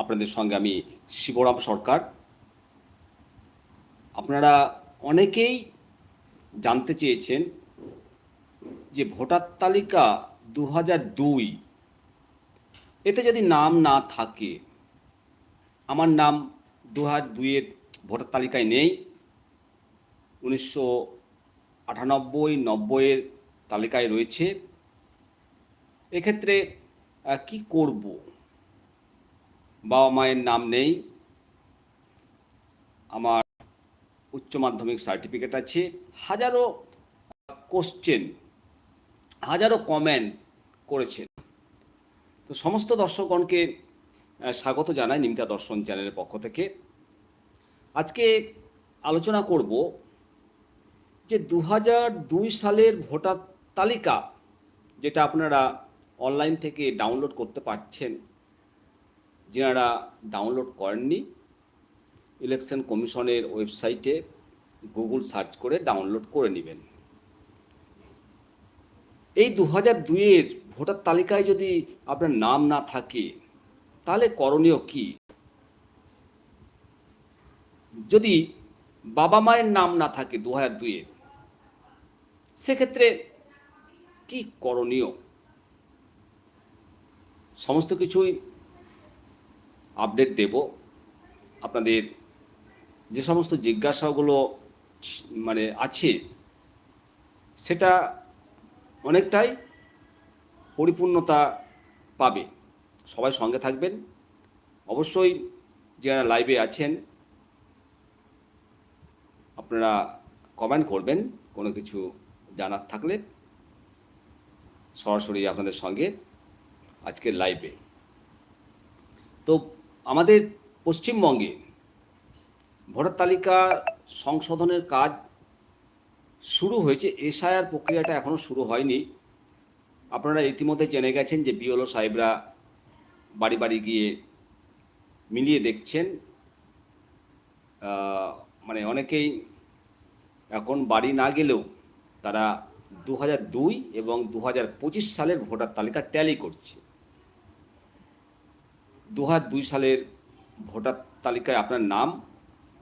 আপনাদের সঙ্গে আমি শিবরাম সরকার। আপনারা অনেকেই জানতে চেয়েছেন যে ভোটার তালিকা দু দুই, এতে যদি নাম না থাকে, আমার নাম দু হাজার দুইয়ের ভোটার তালিকায় নেই। উনিশশো আটানব্বই নব্বইয়ের তালিকায় রয়েছে। এক্ষেত্রে কি করব? বাবা মায়ের নাম নেই। আমার উচ্চ মাধ্যমিক সার্টিফিকেট আছে। হাজারো কোশ্চেন হাজারো কমেন্ট করেছেন। তো সমস্ত দর্শকগণকে স্বাগত জানাই নিমিতা দর্শন চ্যানেলের পক্ষ থেকে। আজকে আলোচনা করব যে দু দুই সালের ভোটার তালিকা, যেটা আপনারা অনলাইন থেকে ডাউনলোড করতে পারছেন যারা ডাউনলোড করেননি ইলেকশন কমিশনের ওয়েবসাইটে গুগল সার্চ করে ডাউনলোড করে নেবেন। এই দু হাজার দুইয়ের ভোটার তালিকায় যদি আপনার নাম না থাকে, তাহলে করণীয় কি? যদি বাবা মায়ের নাম না থাকে দু হাজার দুইয়ে সেক্ষেত্রে কি করণীয়? সমস্ত কিছুই আপডেট দেব। আপনাদের যে সমস্ত জিজ্ঞাসাগুলো মানে আছে, সেটা অনেকটাই পরিপূর্ণতা পাবে। সবাই সঙ্গে থাকবেন। অবশ্যই যারা লাইভে আছেন, আপনারা কমেন্ট করবেন, কোনো কিছু জানার থাকলে সরাসরি আপনাদের সঙ্গে আজকের লাইভে তো আমাদের পশ্চিমবঙ্গে ভোটার তালিকা সংশোধনের কাজ শুরু হয়েছে। এসআইআর প্রক্রিয়াটা এখনও শুরু হয়নি। আপনারা ইতিমধ্যে জেনে গেছেন যে বিওলো সাহেবরা বাড়ি বাড়ি গিয়ে মিলিয়ে দেখছেন। মানে অনেকেই এখন বাড়ি না গেলেও তারা দু দুই এবং দু সালের ভোটার তালিকা ট্যালি করছে। দু দুই সালের ভোটার তালিকায় আপনার নাম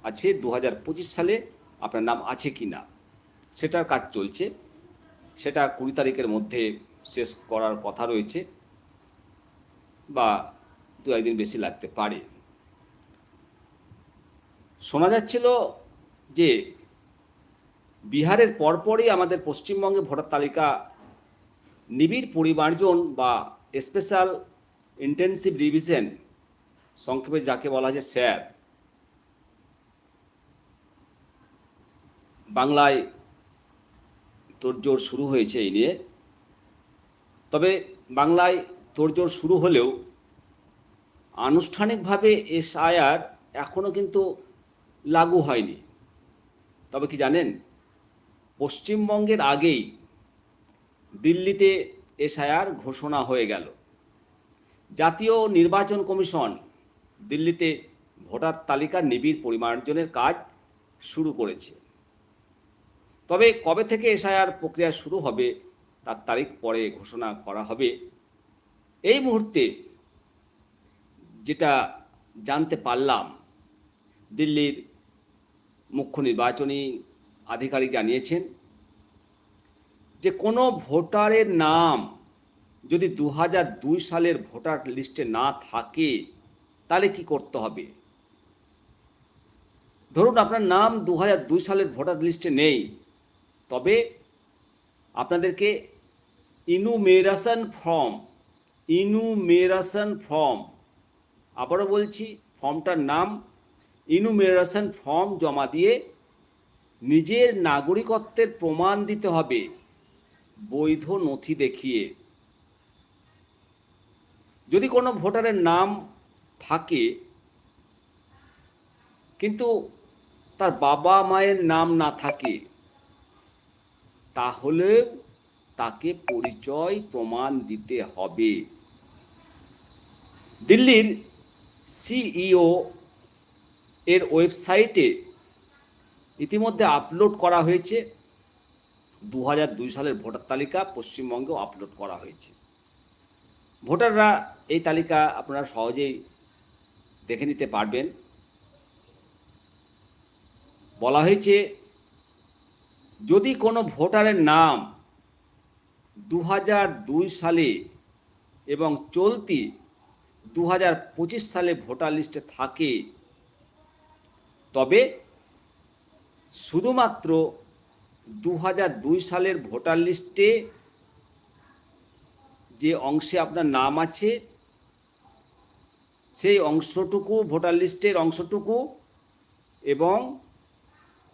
আছে দু পঁচিশ সালে আপনার নাম আছে কি না? সেটার কাজ চলছে। সেটা কুড়ি তারিখের মধ্যে শেষ করার কথা রয়েছে বা দু একদিন বেশি লাগতে পারে। শোনা যাচ্ছিল যে বিহারের পরপরই আমাদের পশ্চিমবঙ্গে ভোটার তালিকা নিবিড় পরিমার্জন বা স্পেশাল ইন্টেনসিভ রিভিশন সংক্ষেপে যাকে বলা হয় স্যার, বাংলায় তোড়জোড় শুরু হয়েছে এই নিয়ে। তবে বাংলায় তোড়জোড় শুরু হলেও আনুষ্ঠানিকভাবে এসআইআর এখনও কিন্তু লাগু হয়নি। তবে কি জানেন, পশ্চিমবঙ্গের আগেই দিল্লিতে এসআইআর ঘোষণা হয়ে গেল। জাতীয় নির্বাচন কমিশন দিল্লিতে ভোটার তালিকার নিবিড় পরিমার্জনের কাজ শুরু করেছে। তবে কবে থেকে এসআইআর প্রক্রিয়া শুরু হবে, তার তারিখ পরে ঘোষণা করা হবে, এই মুহূর্তে যেটা জানতে পারলাম, দিল্লির মুখ্য নির্বাচনী আধিকারিক জানিয়েছেন যে কোনো ভোটারের নাম যদি দু সালের ভোটার লিস্টে না থাকে, তাহলে কি করতে হবে? ধরুন আপনার নাম দু সালের ভোটার লিস্টে নেই, তবে আপনাদেরকে ইনুমেরাশন ফর্ম ইনুমেরাশন ফর্ম আবারও বলছি ফর্মটার নাম ইনুমেরেশন ফর্ম জমা দিয়ে নিজের নাগরিকত্বের প্রমাণ দিতে হবে, বৈধ নথি দেখিয়ে। যদি কোনো ভোটারের নাম থাকে, কিন্তু তার বাবা মায়ের নাম না থাকে, তাহলে তাকে পরিচয় প্রমাণ দিতে হবে। দিল্লির সিইও এর ওয়েবসাইটে ইতিমধ্যে আপলোড করা হয়েছে। দু সালের ভোটার তালিকা পশ্চিমবঙ্গেও আপলোড করা হয়েছে। ভোটাররা এই তালিকা আপনারা সহজেই দেখে নিতে পারবেন। বলা হয়েছে, যদি কোনো ভোটারের নাম দু দুই সালে এবং চলতি দু সালে ভোটার লিস্টে থাকে, তবে শুধুমাত্র দু সালের ভোটার লিস্টে যে অংশে আপনার নাম আছে, সেই অংশটুকু, ভোটার লিস্টের অংশটুকু এবং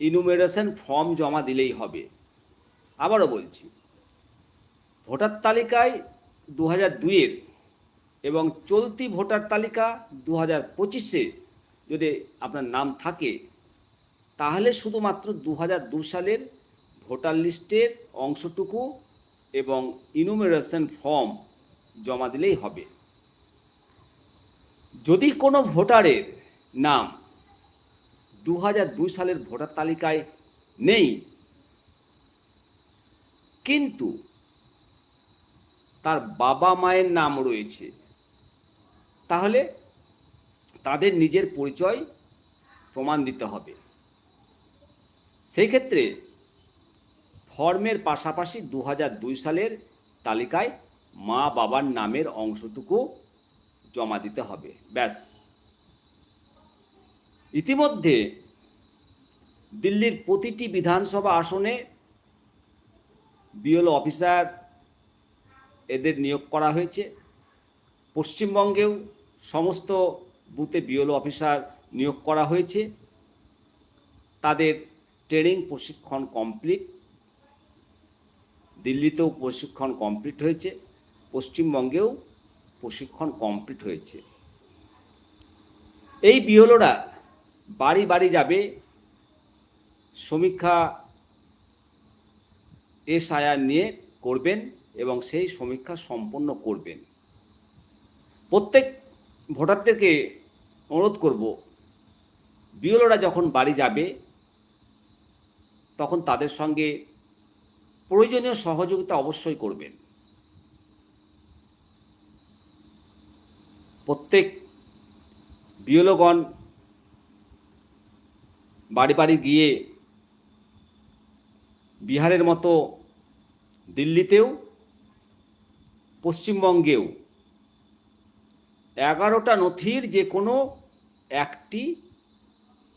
ইনুমেরেশন ফর্ম জমা দিলেই হবে। আবারও বলছি, ভোটার তালিকায় দু হাজার দুইয়ের এবং চলতি ভোটার তালিকা দু হাজার পঁচিশে যদি আপনার নাম থাকে, তাহলে শুধুমাত্র দু হাজার দু সালের ভোটার লিস্টের অংশটুকু এবং ইনুমেরেশন ফর্ম জমা দিলেই হবে। যদি কোনো ভোটারের নাম দু দুই সালের ভোটার তালিকায় নেই, কিন্তু তার বাবা মায়ের নাম রয়েছে, তাহলে তাদের নিজের পরিচয় প্রমাণ দিতে হবে। সেই ক্ষেত্রে ফর্মের পাশাপাশি দু সালের তালিকায় মা বাবার নামের অংশটুকু জমা দিতে হবে। ব্যাস। ইতিমধ্যে দিল্লির প্রতিটি বিধানসভা আসনে বিএলও অফিসার এদের নিয়োগ করা হয়েছে। পশ্চিমবঙ্গেও সমস্ত বুথে বিএলও অফিসার নিয়োগ করা হয়েছে। তাদের ট্রেনিং প্রশিক্ষণ কমপ্লিট। দিল্লিতেও প্রশিক্ষণ কমপ্লিট হয়েছে, পশ্চিমবঙ্গেও প্রশিক্ষণ কমপ্লিট হয়েছে। এই বিহলোরা বাড়ি বাড়ি যাবে, সমীক্ষা এসআইআর নিয়ে করবেন এবং সেই সমীক্ষা সম্পন্ন করবেন। প্রত্যেক ভোটারদেরকে অনুরোধ করব বিওলোরা যখন বাড়ি যাবে, তখন তাদের সঙ্গে প্রয়োজনীয় সহযোগিতা অবশ্যই করবেন। প্রত্যেক বিওলোগণ বাড়ি বাড়ি গিয়ে বিহারের মতো দিল্লিতেও, পশ্চিমবঙ্গেও এগারোটা নথির যে কোনো একটি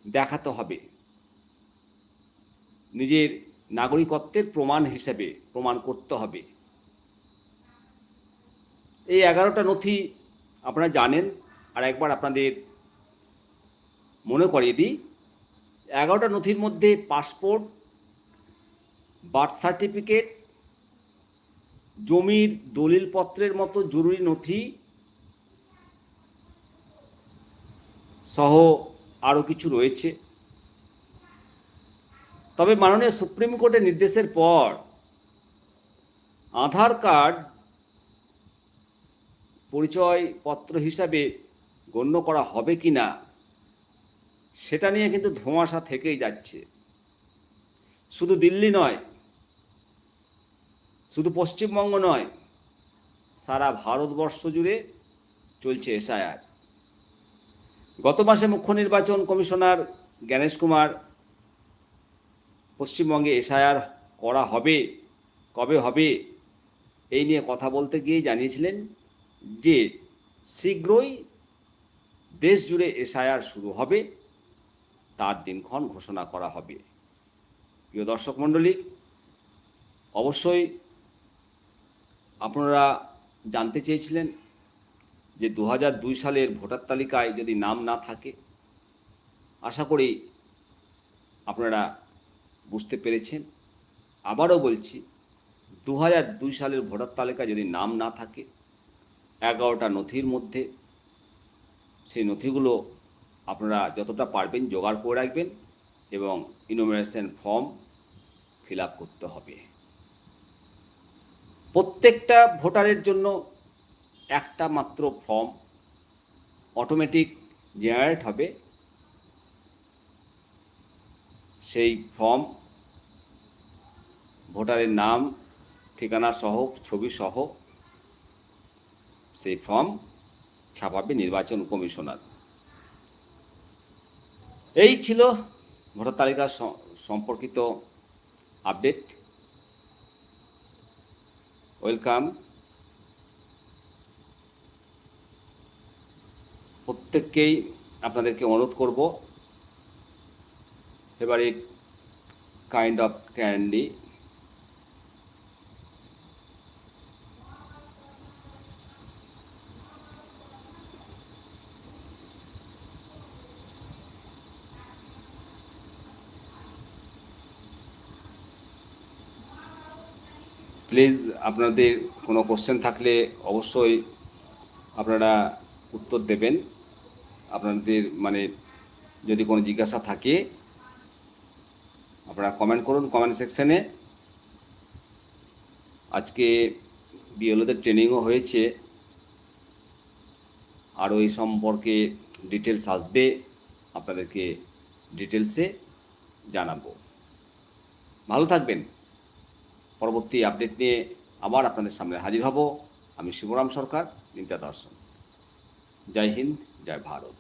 দেখাতে হবে। নিজের নাগরিকত্বের প্রমাণ হিসেবে প্রমাণ করতে হবে। এই এগারোটা নথি আপনারা জানেন, আর একবার আপনাদের মনে করিয়ে দিই। এগারোটা নথির মধ্যে পাসপোর্ট, বার্থ সার্টিফিকেট, জমির দলিলপত্রের মতো জরুরি নথি সহ আরও কিছু রয়েছে। তবে মাননীয় সুপ্রিম কোর্টের নির্দেশের পর আধার কার্ড পরিচয়পত্র হিসাবে গণ্য করা হবে কি না সেটা নিয়ে কিন্তু ধোঁয়াশা থেকেই যাচ্ছে। শুধু দিল্লি নয়, শুধু পশ্চিমবঙ্গ নয়, সারা ভারতবর্ষ জুড়ে চলছে এসআইআর গত মাসে মুখ্য নির্বাচন কমিশনার জ্ঞানেশ কুমার পশ্চিমবঙ্গে এসআইআর করা হবে, কবে হবে, এই নিয়ে কথা বলতে গিয়ে জানিয়েছিলেন যে শীঘ্রই দেশ জুড়ে এসআইআর শুরু হবে, তার দিনক্ষণ ঘোষণা করা হবে। প্রিয় দর্শক মণ্ডলী, অবশ্যই আপনারা জানতে চেয়েছিলেন যে দু দুই সালের ভোটার তালিকায় যদি নাম না থাকে, আশা করি আপনারা বুঝতে পেরেছেন। আবারও বলছি দু দুই সালের ভোটার তালিকায় যদি নাম না থাকে, এগারোটা নথির মধ্যে সেই নথিগুলো আপনারা যতটা পারবেন জোগাড় করে রাখবেন এবং ইনোমিনেশন ফর্ম ফিল করতে হবে। প্রত্যেকটা ভোটারের জন্য একটা মাত্র ফর্ম অটোমেটিক জেনারেট হবে। সেই ফর্ম, ভোটারের নাম, ঠিকানা সহ, ছবি সহ সেই ফর্ম ছাপাবে নির্বাচন কমিশনার। এই ছিল ভোটার তালিকা সম্পর্কিত আপডেট। ওয়েলকাম। প্রত্যেককেই আপনাদেরকে অনুরোধ করব favourite kind of candy please আপনাদের কোনো কোশ্চেন থাকলে অবশ্যই আপনারা উত্তর দেবেন। আপনাদের মানে যদি কোনো জিজ্ঞাসা থাকে আপনারা কমেন্ট করুন কমেন্ট সেকশনে আজকে বিএলওদের ট্রেনিংও হয়েছে। আরও এই সম্পর্কে ডিটেলস আসবে, আপনাদেরকে ডিটেলসে জানাব। ভালো থাকবেন। পরবর্তী আপডেট নিয়ে আবার আপনাদের সামনে হাজির হব। আমি শিবরাম সরকার নিত্যা দর্শন জয় হিন্দ, জয় ভারত।